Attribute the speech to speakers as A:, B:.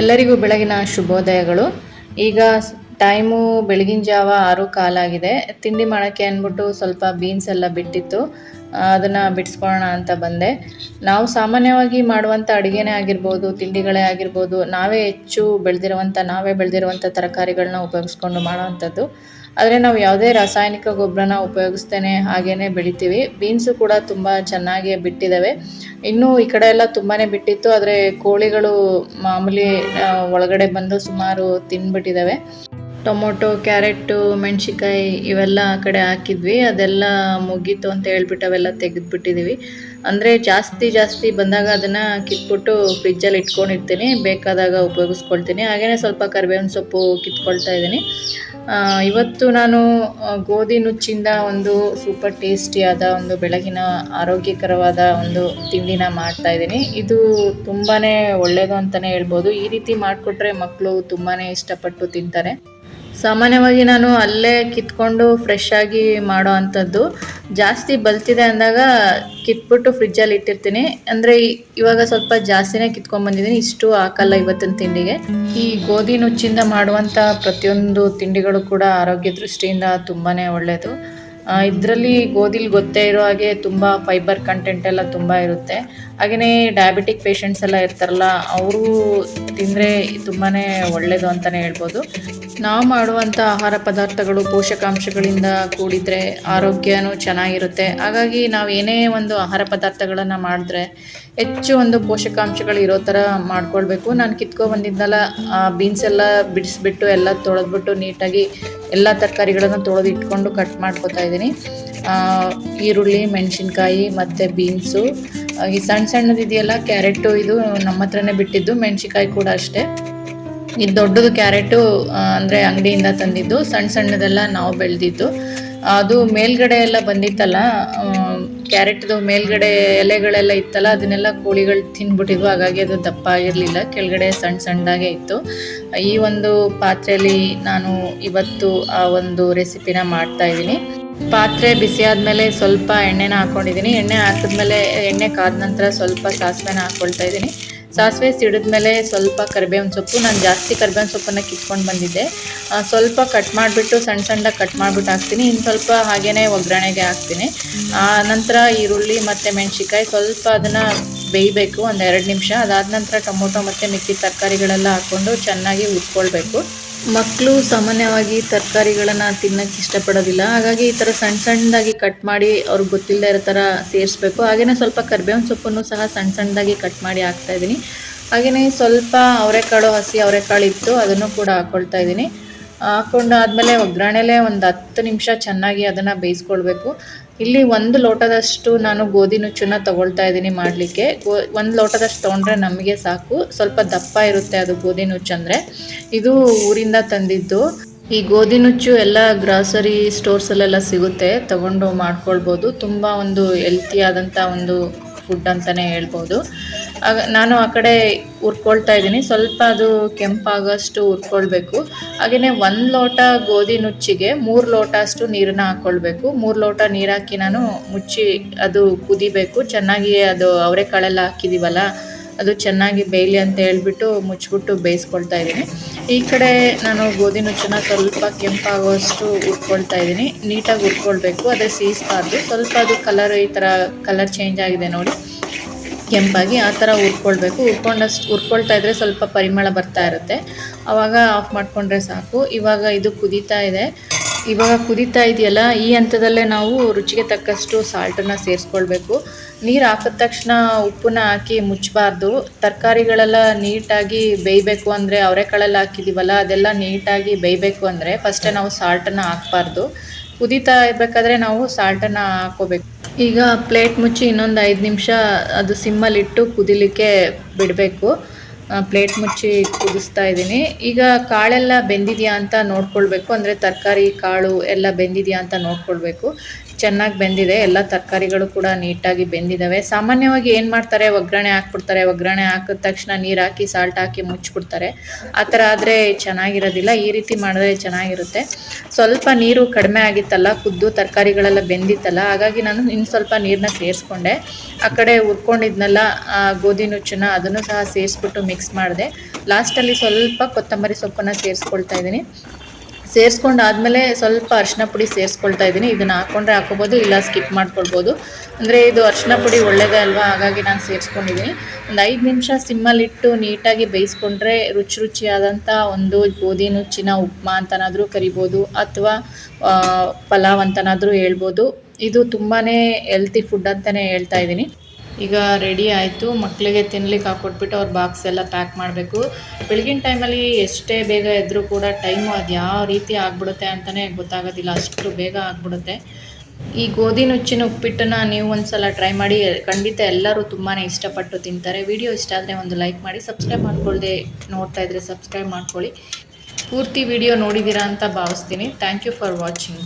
A: ಎಲ್ಲರಿಗೂ ಬೆಳಗಿನ ಶುಭೋದಯಗಳು. ಈಗ ಟೈಮು ಬೆಳಗಿನ ಜಾವ ಆರು ಕಾಲಾಗಿದೆ. ತಿಂಡಿ ಮಾಡೋಕ್ಕೆ ಅಂದ್ಬಿಟ್ಟು ಸ್ವಲ್ಪ ಬೀನ್ಸ್ ಎಲ್ಲ ಬಿಟ್ಟಿತ್ತು. ಅದನ್ನ ಬಿಡಿಸ್ಕೊಳ್ಳೋಣ ಅಂತ ಬಂದೆ. ನಾವು ಸಾಮಾನ್ಯವಾಗಿ ಮಾಡುವಂಥ ಅಡುಗೆನೇ ಆಗಿರ್ಬೋದು, ತಿಂಡಿಗಳೇ ಆಗಿರ್ಬೋದು, ನಾವೇ ಹೆಚ್ಚು ಬೆಳೆದಿರುವಂಥ ನಾವೇ ಬೆಳೆದಿರುವಂಥ ತರಕಾರಿಗಳನ್ನ ಉಪಯೋಗಿಸ್ಕೊಂಡು ಮಾಡೋವಂಥದ್ದು ಆದರೆ ನಾವು ಯಾವುದೇ ರಾಸಾಯನಿಕ ಗೊಬ್ಬರನ ಉಪಯೋಗಿಸ್ತೇನೆ, ಹಾಗೇನೆ ಬೆಳಿತೀವಿ. ಬೀನ್ಸು ಕೂಡ ತುಂಬ ಚೆನ್ನಾಗಿ ಬಿಟ್ಟಿದ್ದಾವೆ ಇನ್ನೂ ಈ ಕಡೆ ಎಲ್ಲ ತುಂಬಾ ಬಿಟ್ಟಿತ್ತು, ಆದರೆ ಕೋಳಿಗಳು ಮಾಮೂಲಿ ಒಳಗಡೆ ಬಂದು ಸುಮಾರು ತಿಂದ್ಬಿಟ್ಟಿದ್ದಾವೆ ಟೊಮೊಟೊ, ಕ್ಯಾರೆಟು ಮೆಣಸಿಕಾಯಿ ಇವೆಲ್ಲ ಆ ಕಡೆ ಹಾಕಿದ್ವಿ. ಅದೆಲ್ಲ ಮುಗೀತು ಅಂತ ಹೇಳ್ಬಿಟ್ಟು ಅವೆಲ್ಲ ತೆಗೆದ್ಬಿಟ್ಟಿದ್ದೀವಿ ಅಂದರೆ ಜಾಸ್ತಿ ಜಾಸ್ತಿ ಬಂದಾಗ ಅದನ್ನು ಕಿತ್ಬಿಟ್ಟು ಫ್ರಿಜ್ಜಲ್ಲಿ ಇಟ್ಕೊಂಡಿರ್ತೀನಿ. ಬೇಕಾದಾಗ ಉಪಯೋಗಿಸ್ಕೊಳ್ತೀನಿ. ಹಾಗೆಯೇ ಸ್ವಲ್ಪ ಕರಿಬೇವಿನ ಸೊಪ್ಪು ಕಿತ್ಕೊಳ್ತಾ ಇದ್ದೀನಿ. ಇವತ್ತು ನಾನು ಗೋಧಿ ನುಚ್ಚಿಂದ ಒಂದು ಸೂಪರ್ ಟೇಸ್ಟಿಯಾದ ಒಂದು ಬೆಳಗಿನ ಆರೋಗ್ಯಕರವಾದ ಒಂದು ತಿಂಡಿನ ಮಾಡ್ತಾ ಇದ್ದೀನಿ. ಇದು ತುಂಬಾ ಒಳ್ಳೆಯದು ಅಂತಲೇ ಹೇಳ್ಬೋದು. ಈ ರೀತಿ ಮಾಡಿಕೊಟ್ರೆ ಮಕ್ಕಳು ತುಂಬಾ ಇಷ್ಟಪಟ್ಟು ತಿಂತಾರೆ. ಸಾಮಾನ್ಯವಾಗಿ ನಾನು ಅಲ್ಲೇ ಕಿತ್ಕೊಂಡು ಫ್ರೆಶ್ ಆಗಿ ಮಾಡೋ ಅಂಥದ್ದು. ಜಾಸ್ತಿ ಬಲ್ತಿದೆ ಅಂದಾಗ ಕಿತ್ಬಿಟ್ಟು ಫ್ರಿಜ್ಜಲ್ಲಿ ಇಟ್ಟಿರ್ತೀನಿ. ಅಂದರೆ ಇವಾಗ ಸ್ವಲ್ಪ ಜಾಸ್ತಿನೇ ಕಿತ್ಕೊಂಡ್ ಬಂದಿದ್ದೀನಿ. ಇಷ್ಟು ಹಾಕಲ್ಲ ಇವತ್ತಿನ ತಿಂಡಿಗೆ. ಈ ಗೋಧಿ ನುಚ್ಚಿಂದ ಮಾಡುವಂಥ ಪ್ರತಿಯೊಂದು ತಿಂಡಿಗಳು ಕೂಡ ಆರೋಗ್ಯ ದೃಷ್ಟಿಯಿಂದ ತುಂಬಾ ಒಳ್ಳೆಯದು ಇದರಲ್ಲಿ ಗೋಧಿಲಿ ಗೊತ್ತೇ ಇರೋ ಹಾಗೆ ತುಂಬ ಫೈಬರ್ ಕಂಟೆಂಟ್ ಎಲ್ಲ ತುಂಬ ಇರುತ್ತೆ. ಹಾಗೆಯೇ ಡಯಾಬಿಟಿಕ್ ಪೇಷಂಟ್ಸ್ ಎಲ್ಲ ಇರ್ತಾರಲ್ಲ, ಅವರು ತಿಂದರೆ ತುಂಬಾ ಒಳ್ಳೆಯದು ಅಂತಲೇ ಹೇಳ್ಬೋದು. ನಾವು ಮಾಡುವಂಥ ಆಹಾರ ಪದಾರ್ಥಗಳು ಪೋಷಕಾಂಶಗಳಿಂದ ಕೂಡಿದರೆ ಆರೋಗ್ಯನೂ ಚೆನ್ನಾಗಿರುತ್ತೆ. ಹಾಗಾಗಿ ನಾವು ಏನೇ ಒಂದು ಆಹಾರ ಪದಾರ್ಥಗಳನ್ನು ಮಾಡಿದ್ರೆ ಹೆಚ್ಚು ಒಂದು ಪೋಷಕಾಂಶಗಳು ಇರೋ ಥರ ಮಾಡ್ಕೊಳ್ಬೇಕು. ನಾನು ಕಿತ್ಕೊ ಬಂದಿದ್ದಲ್ಲ ಬೀನ್ಸ್ ಎಲ್ಲ ಬಿಡಿಸ್ಬಿಟ್ಟು, ಎಲ್ಲ ತೊಳೆದ್ಬಿಟ್ಟು ನೀಟಾಗಿ ಎಲ್ಲ ತರಕಾರಿಗಳನ್ನು ತೊಳೆದು ಇಟ್ಕೊಂಡು ಕಟ್ ಮಾಡ್ಕೋತಾ ಇದ್ದೀನಿ. ಈರುಳ್ಳಿ, ಮೆಣಸಿನ್ಕಾಯಿ ಮತ್ತು ಬೀನ್ಸು ಈ ಸಣ್ಣ ಸಣ್ಣದಿದೆಯಲ್ಲ, ಕ್ಯಾರೆಟು ಇದು ನಮ್ಮ ಹತ್ರನೇ ಬಿಟ್ಟಿದ್ದು, ಮೆಣಸಿನ್ಕಾಯಿ ಕೂಡ ಅಷ್ಟೇ. ಇದು ದೊಡ್ಡದು ಕ್ಯಾರೆಟು ಅಂದರೆ ಅಂಗಡಿಯಿಂದ ತಂದಿದ್ದು. ಸಣ್ಣ ಸಣ್ಣದೆಲ್ಲ ನಾವು ಬೆಳೆದಿದ್ದು. ಅದು ಮೇಲ್ಗಡೆ ಎಲ್ಲ ಬಂದಿತ್ತಲ್ಲ ಕ್ಯಾರೆಟ್ದು ಮೇಲ್ಗಡೆ ಎಲೆಗಳೆಲ್ಲ ಇತ್ತಲ್ಲ, ಅದನ್ನೆಲ್ಲ ಕೋಳಿಗಳು ತಿಂದ್ಬಿಟ್ಟಿದ್ವು ಹಾಗಾಗಿ ಅದು ದಪ್ಪ ಆಗಿರಲಿಲ್ಲ, ಕೆಳಗಡೆ ಸಣ್ಣ ಸಣ್ಣದಾಗೆ ಇತ್ತು. ಈ ಒಂದು ಪಾತ್ರೆಯಲ್ಲಿ ನಾನು ಇವತ್ತು ಆ ಒಂದು ರೆಸಿಪಿನ ಮಾಡ್ತಾ ಇದ್ದೀನಿ. ಪಾತ್ರೆ ಬಿಸಿ ಆದಮೇಲೆ ಸ್ವಲ್ಪ ಎಣ್ಣೆನ ಹಾಕ್ಕೊಂಡಿದ್ದೀನಿ ಎಣ್ಣೆ ಹಾಕಿದ್ಮೇಲೆ, ಎಣ್ಣೆ ಕಾದ ನಂತರ ಸ್ವಲ್ಪ ಸಾಸಿವೆನ ಹಾಕ್ಕೊಳ್ತಾ ಇದ್ದೀನಿ. ಸಾಸಿವೆ ಸಿಡಿದ್ಮೇಲೆ ಸ್ವಲ್ಪ ಕರಿಬೇವಿನ ಸೊಪ್ಪು, ನಾನು ಜಾಸ್ತಿ ಕರಿಬೇವಿನ ಸೊಪ್ಪನ್ನು ಕಿತ್ಕೊಂಡು ಬಂದಿದ್ದೆ. ಸ್ವಲ್ಪ ಕಟ್ ಮಾಡಿಬಿಟ್ಟು ಸಣ್ಣ ಸಣ್ಣ ಕಟ್ ಮಾಡಿಬಿಟ್ಟು ಹಾಕ್ತೀನಿ ಇನ್ನು ಸ್ವಲ್ಪ ಹಾಗೇ ಒಗ್ಗರಣೆಗೆ ಹಾಕ್ತೀನಿ ಆ, ನಂತರ ಈರುಳ್ಳಿ ಮತ್ತು ಮೆಣಸಿಕಾಯಿ ಸ್ವಲ್ಪ ಅದನ್ನು ಬೇಯಬೇಕು, ಒಂದು ಎರಡು ನಿಮಿಷ. ಅದಾದ ನಂತರ ಟೊಮೊಟೊ ಮತ್ತು ಮಿಕ್ಕಿದ ತರಕಾರಿಗಳೆಲ್ಲ ಹಾಕ್ಕೊಂಡು ಚೆನ್ನಾಗಿ ಉಟ್ಕೊಳ್ಬೇಕು ಮಕ್ಕಳು ಸಾಮಾನ್ಯವಾಗಿ ತರಕಾರಿಗಳನ್ನು ತಿನ್ನೋಕ್ಕೆ ಇಷ್ಟಪಡೋದಿಲ್ಲ. ಹಾಗಾಗಿ ಈ ಥರ ಸಣ್ಣ ಸಣ್ಣದಾಗಿ ಕಟ್ ಮಾಡಿ ಅವ್ರಿಗೆ ಗೊತ್ತಿಲ್ಲದೆ ಇರೋ ಥರ ಸೇರಿಸ್ಬೇಕು. ಹಾಗೆಯೇ ಸ್ವಲ್ಪ ಕರಿಬೇವಿನ ಸೊಪ್ಪನ್ನು ಸಹ ಸಣ್ಣ ಸಣ್ಣದಾಗಿ ಕಟ್ ಮಾಡಿ ಹಾಕ್ತಾ ಇದ್ದೀನಿ. ಹಾಗೆಯೇ ಸ್ವಲ್ಪ ಅವರೆಕಾಳು ಹಸಿ ಅವರೆಕಾಳು ಇತ್ತು, ಅದನ್ನು ಕೂಡ ಹಾಕ್ಕೊಳ್ತಾ ಇದ್ದೀನಿ. ಹಾಕ್ಕೊಂಡು ಆದಮೇಲೆ ಒಗ್ಗರಣೆಲೇ ಒಂದು ಹತ್ತು ನಿಮಿಷ ಚೆನ್ನಾಗಿ ಅದನ್ನು ಬೇಯಿಸ್ಕೊಳ್ಬೇಕು. ಇಲ್ಲಿ ಒಂದು ಲೋಟದಷ್ಟು ನಾನು ಗೋಧಿ ನುಚ್ಚನ್ನು ತಗೊಳ್ತಾ ಇದ್ದೀನಿ ಮಾಡಲಿಕ್ಕೆ. ಗೋ, ಒಂದು ಲೋಟದಷ್ಟು ತೊಗೊಂಡ್ರೆ ನಮಗೆ ಸಾಕು. ಸ್ವಲ್ಪ ದಪ್ಪ ಇರುತ್ತೆ ಅದು ಗೋಧಿ ನುಚ್ಚಂದರೆ ಇದು ಊರಿಂದ ತಂದಿದ್ದು. ಈ ಗೋಧಿ ನುಚ್ಚು ಎಲ್ಲ ಗ್ರಾಸರಿ ಸ್ಟೋರ್ಸಲ್ಲೆಲ್ಲ ಸಿಗುತ್ತೆ. ತಗೊಂಡು ಮಾಡ್ಕೊಳ್ಬೋದು. ತುಂಬ ಒಂದು ಹೆಲ್ತಿಯಾದಂಥ ಒಂದು ಫುಡ್ ಅಂತಲೇ ಹೇಳ್ಬೋದು. ನಾನು ಆ ಕಡೆ ಹುರ್ಕೊಳ್ತಾ ಇದ್ದೀನಿ. ಸ್ವಲ್ಪ ಅದು ಕೆಂಪಾಗೋಷ್ಟು ಹುರ್ಕೊಳ್ಬೇಕು ಹಾಗೆಯೇ ಒಂದು ಲೋಟ ಗೋಧಿ ನುಚ್ಚಿಗೆ ಮೂರು ಲೋಟ ಅಷ್ಟು ನೀರನ್ನ ಹಾಕ್ಕೊಳ್ಬೇಕು ಮೂರು ಲೋಟ ನೀರು ಹಾಕಿ ನಾನು ಮುಚ್ಚಿ ಅದು ಕುದಿಬೇಕು. ಚೆನ್ನಾಗಿ ಅದು ಅವರೆಕಾಳೆಲ್ಲ ಹಾಕಿದ್ದೀವಲ್ಲ ಅದು ಚೆನ್ನಾಗಿ ಬೇಯಲಿ ಅಂತ ಹೇಳ್ಬಿಟ್ಟು ಮುಚ್ಚಿಬಿಟ್ಟು ಬೇಯಿಸ್ಕೊಳ್ತಾ ಇದ್ದೀನಿ. ಈ ಕಡೆ ನಾನು ಗೋಧಿ ನುಚ್ಚನ್ನ ಸ್ವಲ್ಪ ಕೆಂಪಾಗುವಷ್ಟು ಹುರ್ಕೊಳ್ತಾ ಇದ್ದೀನಿ. ನೀಟಾಗಿ ಹುರ್ಕೊಳ್ಬೇಕು ಅದೇ ಸೀಸ್ಬಾರ್ದು. ಸ್ವಲ್ಪ ಅದು ಕಲರ್ ಈ ಥರ, ಕಲರ್ ಚೇಂಜ್ ಆಗಿದೆ ನೋಡಿ. ಕೆಂಪಾಗಿ ಆ ಥರ ಹುರ್ಕೊಳ್ಬೇಕು. ಹುರ್ಕೊಂಡಷ್ಟು ಹುರ್ಕೊಳ್ತಾ ಇದ್ರೆ ಸ್ವಲ್ಪ ಪರಿಮಳ ಬರ್ತಾ ಇರುತ್ತೆ. ಆವಾಗ ಆಫ್ ಮಾಡಿಕೊಂಡ್ರೆ ಸಾಕು. ಇವಾಗ ಇದು ಕುದೀತಾ ಇದೆ. ಇವಾಗ ಕುದೀತಾ ಇದೆಯಲ್ಲ, ಈ ಹಂತದಲ್ಲೇ ನಾವು ರುಚಿಗೆ ತಕ್ಕಷ್ಟು ಸಾಲ್ಟನ್ನು ಸೇರಿಸ್ಕೊಳ್ಬೇಕು. ನೀರು ಹಾಕಿದ ತಕ್ಷಣ ಉಪ್ಪನ್ನ ಹಾಕಿ ಮುಚ್ಚಬಾರ್ದು ತರಕಾರಿಗಳೆಲ್ಲ ನೀಟಾಗಿ ಬೇಯಬೇಕು ಅಂದರೆ ಅವರೆಕಾಳೆಲ್ಲ ಹಾಕಿದ್ದೀವಲ್ಲ ಅದೆಲ್ಲ ನೀಟಾಗಿ ಬೇಯಬೇಕು ಅಂದರೆ ಫಸ್ಟೇ ನಾವು ಸಾಲ್ಟನ್ನು ಹಾಕ್ಬಾರ್ದು. ಕುದೀತಾ ಇರಬೇಕಾದ್ರೆ ನಾವು ಸಾಲ್ಟನ್ನು ಹಾಕೋಬೇಕು ಈಗ ಪ್ಲೇಟ್ ಮುಚ್ಚಿ ಇನ್ನೊಂದು ಐದು ನಿಮಿಷ ಅದು ಸಿಮ್ಮಲ್ಲಿಟ್ಟು ಕುದಿಲಿಕ್ಕೆ ಬಿಡಬೇಕು. ಪ್ಲೇಟ್ ಮುಚ್ಚಿ ಕುದಿಸ್ತಾ ಇದ್ದೀನಿ. ಈಗ ಕಾಳೆಲ್ಲ ಬೆಂದಿದೆಯಾ ಅಂತ ನೋಡ್ಕೊಳ್ಬೇಕು. ಅಂದರೆ ತರಕಾರಿ, ಕಾಳು ಎಲ್ಲ ಬೆಂದಿದೆಯಾ ಅಂತ ನೋಡ್ಕೊಳ್ಬೇಕು. ಚೆನ್ನಾಗಿ ಬೆಂದಿದೆ, ಎಲ್ಲ ತರಕಾರಿಗಳು ಕೂಡ ನೀಟಾಗಿ ಬೆಂದಿದ್ದಾವೆ ಸಾಮಾನ್ಯವಾಗಿ ಏನು ಮಾಡ್ತಾರೆ, ಒಗ್ಗರಣೆ ಹಾಕ್ಬಿಡ್ತಾರೆ. ಒಗ್ಗರಣೆ ಹಾಕಿದ ತಕ್ಷಣ ನೀರು ಹಾಕಿ ಸಾಲ್ಟ್ ಹಾಕಿ ಮುಚ್ಚಿಬಿಡ್ತಾರೆ. ಆ ಥರ ಆದರೆ ಚೆನ್ನಾಗಿರೋದಿಲ್ಲ. ಈ ರೀತಿ ಮಾಡಿದ್ರೆ ಚೆನ್ನಾಗಿರುತ್ತೆ. ಸ್ವಲ್ಪ ನೀರು ಕಡಿಮೆ ಆಗಿತ್ತಲ್ಲ, ಕುದ್ದು ತರಕಾರಿಗಳೆಲ್ಲ ಬೆಂದಿತ್ತಲ್ಲ, ಹಾಗಾಗಿ ನಾನು ಇನ್ನು ಸ್ವಲ್ಪ ನೀರನ್ನ ಸೇರಿಸ್ಕೊಂಡೆ. ಆ ಕಡೆ ಹುರ್ಕೊಂಡಿದ್ನಲ್ಲ ಗೋಧಿ ನುಚ್ಚನ್ನ ಅದನ್ನು ಸಹ ಸೇರಿಸ್ಬಿಟ್ಟು ಮಿಕ್ಸ್ ಮಾಡಿದೆ. ಲಾಸ್ಟಲ್ಲಿ ಸ್ವಲ್ಪ ಕೊತ್ತಂಬರಿ ಸೊಪ್ಪನ್ನು ಸೇರಿಸ್ಕೊಳ್ತಾ ಇದ್ದೀನಿ. ಸೇರಿಸ್ಕೊಂಡಾದ್ಮೇಲೆ ಸ್ವಲ್ಪ ಅರಿಶಿನ ಪುಡಿ ಸೇರಿಸ್ಕೊಳ್ತಾ ಇದ್ದೀನಿ. ಇದನ್ನು ಹಾಕ್ಕೊಂಡ್ರೆ ಹಾಕೋಬೋದು ಇಲ್ಲ ಸ್ಕಿಪ್ ಮಾಡ್ಕೊಳ್ಬೋದು. ಅಂದರೆ ಇದು ಅರಿಶಿನ ಪುಡಿ ಒಳ್ಳೆಯದೇ ಅಲ್ವಾ? ಹಾಗಾಗಿ ನಾನು ಸೇರಿಸ್ಕೊಂಡಿದ್ದೀನಿ. ಒಂದು ಐದು ನಿಮಿಷ ಸಿಮ್ಮಲ್ಲಿಟ್ಟು ನೀಟಾಗಿ ಬೇಯಿಸ್ಕೊಂಡ್ರೆ ರುಚಿ ರುಚಿಯಾದಂಥ ಒಂದು ಗೋಧಿ ನುಚ್ಚಿನ ಉಪ್ಮಾ ಅಂತನಾದರೂ ಕರಿಬೋದು, ಅಥವಾ ಪಲಾವ್ ಅಂತನಾದರೂ ಹೇಳ್ಬೋದು. ಇದು ತುಂಬಾ ಹೆಲ್ತಿ ಫುಡ್ ಅಂತಲೇ ಹೇಳ್ತಾ ಇದ್ದೀನಿ. ಈಗ ರೆಡಿ ಆಯಿತು. ಮಕ್ಕಳಿಗೆ ತಿನ್ಲಿಕ್ಕೆ ಹಾಕ್ಕೊಟ್ಬಿಟ್ಟು ಅವ್ರ ಬಾಕ್ಸ್ ಎಲ್ಲ ಪ್ಯಾಕ್ ಮಾಡಬೇಕು. ಬೆಳಗಿನ ಟೈಮಲ್ಲಿ ಎಷ್ಟೇ ಬೇಗ ಎದ್ದರೂ ಕೂಡ ಟೈಮು ಅದು ಯಾವ ರೀತಿ ಆಗ್ಬಿಡುತ್ತೆ ಅಂತಲೇ ಗೊತ್ತಾಗೋದಿಲ್ಲ. ಅಷ್ಟು ಬೇಗ ಆಗ್ಬಿಡುತ್ತೆ. ಈ ಗೋಧಿ ನುಚ್ಚಿನ ಉಪ್ಪಿಟ್ಟನ್ನು ನೀವು ಒಂದು ಸಲ ಟ್ರೈ ಮಾಡಿ, ಖಂಡಿತ ಎಲ್ಲರೂ ತುಂಬಾ ಇಷ್ಟಪಟ್ಟು ತಿಂತಾರೆ. ವಿಡಿಯೋ ಇಷ್ಟ ಆದರೆ ಒಂದು ಲೈಕ್ ಮಾಡಿ ಸಬ್ಸ್ಕ್ರೈಬ್ ಮಾಡ್ಕೊಳ್ಳದೆ ನೋಡ್ತಾ ಇದ್ದರೆ ಸಬ್ಸ್ಕ್ರೈಬ್ ಮಾಡ್ಕೊಳ್ಳಿ. ಪೂರ್ತಿ ವಿಡಿಯೋ ನೋಡಿದ್ದೀರಾ ಅಂತ ಭಾವಿಸ್ತೀನಿ. Thank you for watching